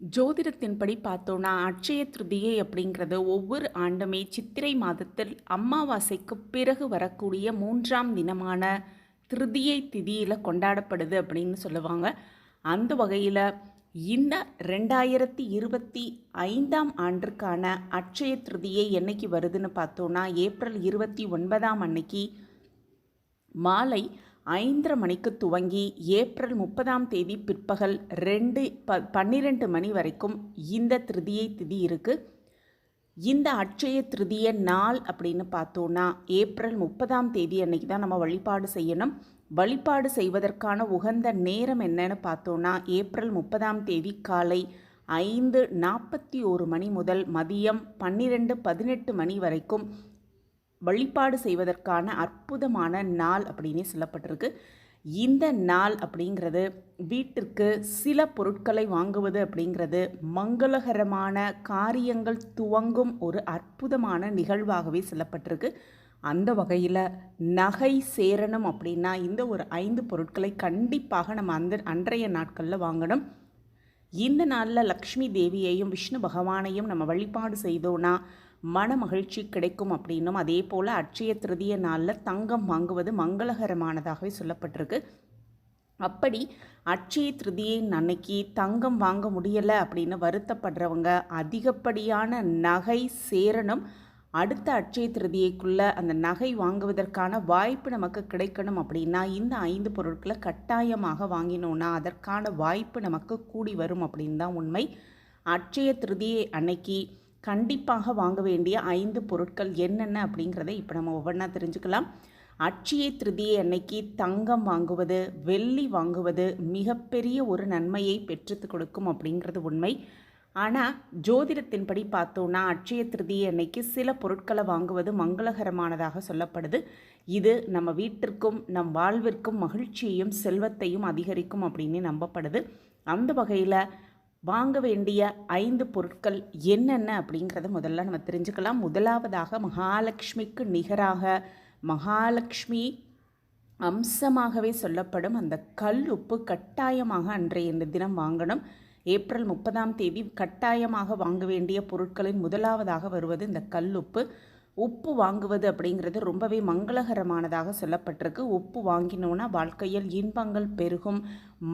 ஜோதிடத்தின்படி பார்த்தோன்னா அட்சய திருதியை அப்படிங்கிறது ஒவ்வொரு ஆண்டுமே சித்திரை மாதத்தில் அமாவாசைக்கு பிறகு வரக்கூடிய மூன்றாம் தினமான திருதியை திதியில் கொண்டாடப்படுது அப்படின்னு சொல்லுவாங்க. அந்த வகையில் இந்த ரெண்டாயிரத்தி இருபத்தி ஐந்தாம் ஆண்டிற்கான அட்சய திருதியை என்னைக்கு வருதுன்னு பார்த்தோன்னா ஏப்ரல் இருபத்தி ஒன்பதாம் அன்னைக்கு மாலை ஐந்தரை மணிக்கு துவங்கி ஏப்ரல் முப்பதாம் தேதி பிற்பகல் ரெண்டு ப பன்னிரெண்டு மணி வரைக்கும் இந்த திருதியை திதி இருக்குது இந்த அட்சய திருதிய நாள் அப்படின்னு பார்த்தோன்னா ஏப்ரல் முப்பதாம் தேதி அன்னைக்கு தான் நம்ம வழிபாடு செய்யணும். வழிபாடு செய்வதற்கான உகந்த நேரம் என்னன்னு பார்த்தோன்னா ஏப்ரல் முப்பதாம் தேதி காலை ஐந்து நாற்பத்தி ஒரு மணி முதல் மதியம் பன்னிரெண்டு பதினெட்டு மணி வரைக்கும் வழிபாடு செய்வதற்கான அற்புதமான நாள் அப்படின்னு சொல்லப்பட்டிருக்கு. இந்த நாள் அப்படிங்கிறது வீட்டிற்கு சில பொருட்களை வாங்குவது அப்படிங்கிறது மங்களகரமான காரியங்கள் துவங்கும் ஒரு அற்புதமான நிகழ்வாகவே சொல்லப்பட்டிருக்கு. அந்த வகையில் நகை சேரணும் அப்படின்னா இந்த ஒரு ஐந்து பொருட்களை கண்டிப்பாக நம்ம அந்த அன்றைய நாட்களில் வாங்கணும். இந்த நாளில் லக்ஷ்மி தேவியையும் விஷ்ணு பகவானையும் நம்ம வழிபாடு செய்தோன்னா மன மகிழ்ச்சி கிடைக்கும் அப்படின்னும் அதே போல் அட்சய திருதிய நாளில் தங்கம் வாங்குவது மங்களகரமானதாகவே சொல்லப்பட்டிருக்கு. அப்படி அட்சய திருதியை அன்னைக்கு தங்கம் வாங்க முடியலை அப்படின்னு வருத்தப்படுறவங்க அதிகப்படியான நகை சேரணும் அடுத்த அட்சய திருதியைக்குள்ளே அந்த நகை வாங்குவதற்கான வாய்ப்பு நமக்கு கிடைக்கணும் அப்படின்னா இந்த ஐந்து பொருட்களை கட்டாயமாக வாங்கினோன்னா அதற்கான வாய்ப்பு நமக்கு கூடி வரும் அப்படின்னு தான் உண்மை. அட்சய திருதியை அன்னைக்கு கண்டிப்பாக வாங்க வேண்டிய ஐந்து பொருட்கள் என்னென்ன அப்படிங்கிறத இப்போ நம்ம ஒவ்வொன்றா தெரிஞ்சுக்கலாம். அட்சய திருதியை அன்னைக்கு தங்கம் வாங்குவது வெள்ளி வாங்குவது மிகப்பெரிய ஒரு நன்மையை பெற்று கொடுக்கும் அப்படிங்கிறது உண்மை. ஆனால் ஜோதிடத்தின்படி பார்த்தோன்னா அட்சய திருதியை அன்னைக்கு சில பொருட்களை வாங்குவது மங்களகரமானதாக சொல்லப்படுது. இது நம்ம வீட்டிற்கும் நம் வாழ்விற்கும் மகிழ்ச்சியையும் செல்வத்தையும் அதிகரிக்கும் அப்படின்னு நம்பப்படுது. அந்த வகையில் வாங்க வேண்டிய ஐந்து பொருட்கள் என்னென்ன அப்படிங்கிறத முதல்ல நம்ம தெரிஞ்சுக்கலாம். முதலாவதாக மகாலட்சுமிக்கு நிகராக மகாலட்சுமி அம்சமாகவே சொல்லப்படும் அந்த கல் உப்பு கட்டாயமாக அன்றைய இந்த தினம் வாங்கணும். ஏப்ரல் முப்பதாம் தேதி கட்டாயமாக வாங்க வேண்டிய பொருட்களின் முதலாவதாக வருவது இந்த கல் உப்பு. உப்பு வாங்குவது அப்படிங்கிறது ரொம்பவே மங்களகரமானதாக சொல்லப்பட்டிருக்கு. உப்பு வாங்கினோன்னா வாழ்க்கையில் இன்பங்கள் பெருகும்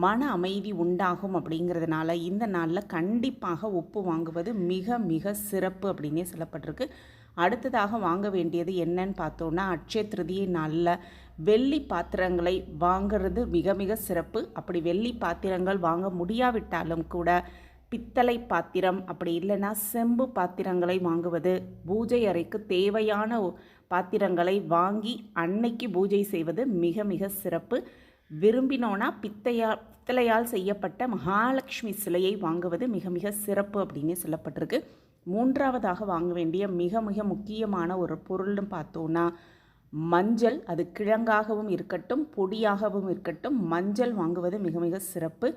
மன அமைதி உண்டாகும் அப்படிங்கிறதுனால இந்த நாளில் கண்டிப்பாக உப்பு வாங்குவது மிக மிக சிறப்பு அப்படின்னே சொல்லப்பட்டிருக்கு. அடுத்ததாக வாங்க வேண்டியது என்னன்னு பார்த்தோன்னா அட்சய திருதியை நாளில் வெள்ளி பாத்திரங்களை வாங்கிறது மிக மிக சிறப்பு. அப்படி வெள்ளி பாத்திரங்கள் வாங்க முடியாவிட்டாலும் கூட பித்தளை பாத்திரம் அப்படி இல்லைன்னா செம்பு பாத்திரங்களை வாங்குவது. பூஜை அறைக்கு தேவையான பாத்திரங்களை வாங்கி அன்னைக்கு பூஜை செய்வது மிக மிக சிறப்பு. விரும்பினோன்னா பித்தையா பித்தளையால் செய்யப்பட்ட மகாலட்சுமி சிலையை வாங்குவது மிக மிக சிறப்பு அப்படின்னு சொல்லப்பட்டிருக்கு. மூன்றாவதாக வாங்க வேண்டிய மிக மிக முக்கியமான ஒரு பொருள்னு பார்த்தோன்னா மஞ்சள். அது கிழங்காகவும் இருக்கட்டும் பொடியாகவும் இருக்கட்டும் மஞ்சள் வாங்குவது மிக மிக சிறப்பு.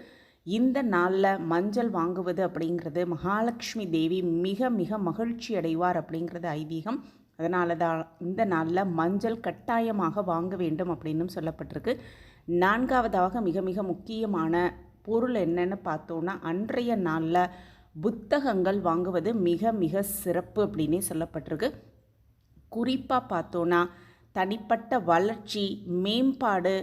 இந்த நாளில் மஞ்சள் வாங்குவது அப்படிங்கிறது மகாலட்சுமி தேவி மிக மிக மகிழ்ச்சி அடைவார் அப்படிங்கிறது ஐதீகம். அதனால தான் இந்த நாளில் மஞ்சள் கட்டாயமாக வாங்க வேண்டும் அப்படின்னும் சொல்லப்பட்டிருக்கு. நான்காவதாக மிக மிக முக்கியமான பொருள் என்னன்னு பார்த்தோன்னா அன்றைய நாளில் புத்தகங்கள் வாங்குவது மிக மிக சிறப்பு அப்படின்னே சொல்லப்பட்டிருக்கு. குறிப்பாக பார்த்தோன்னா தனிப்பட்ட வளர்ச்சி மேம்பாடு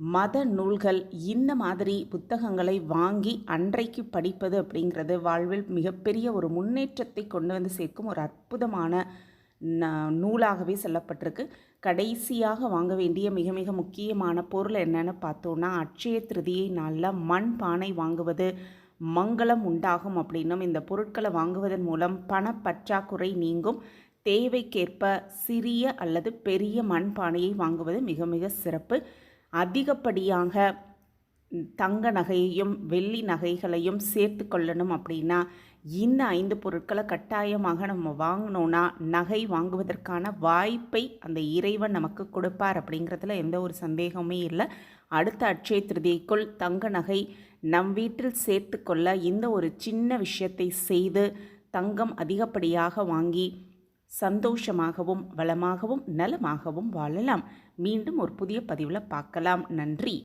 மத நூல்கள் இந்த மாதிரி புத்தகங்களை வாங்கி அன்றைக்கு படிப்பது அப்படிங்கிறது வாழ்வில் மிகப்பெரிய ஒரு முன்னேற்றத்தை கொண்டு வந்து சேர்க்கும் ஒரு அற்புதமான நூலாகவே சொல்லப்பட்டிருக்கு. கடைசியாக வாங்க வேண்டிய மிக மிக முக்கியமான பொருள் என்னென்னு பார்த்தோன்னா அட்சய திருதியை நாளில் மண் பானை வாங்குவது மங்களம் உண்டாகும் அப்படின்னும் இந்த பொருட்களை வாங்குவதன் மூலம் பணப்பற்றாக்குறை நீங்கும். தேவைக்கேற்ப சிறிய அல்லது பெரிய மண்பானையை வாங்குவது மிக மிக சிறப்பு. அதிகப்படியாக தங்க நகையையும் வெள்ளி நகைகளையும் சேர்த்து கொள்ளணும் அப்படின்னா இந்த ஐந்து பொருட்களை கட்டாயமாக நம்ம வாங்கினோன்னா நகை வாங்குவதற்கான வாய்ப்பை அந்த இறைவன் நமக்கு கொடுப்பார் அப்படிங்கிறதுல எந்த ஒரு சந்தேகமே இல்லை. அடுத்த அட்சய திருதிக்குள் தங்க நகை நம் வீட்டில் சேர்த்து கொள்ள இந்த ஒரு சின்ன விஷயத்தை செய்து தங்கம் அதிகப்படியாக வாங்கி சந்தோஷமாகவும் வளமாகவும் நலமாகவும் வாழலாம். மீண்டும் ஒரு புதிய பதிவில் பார்க்கலாம். நன்றி.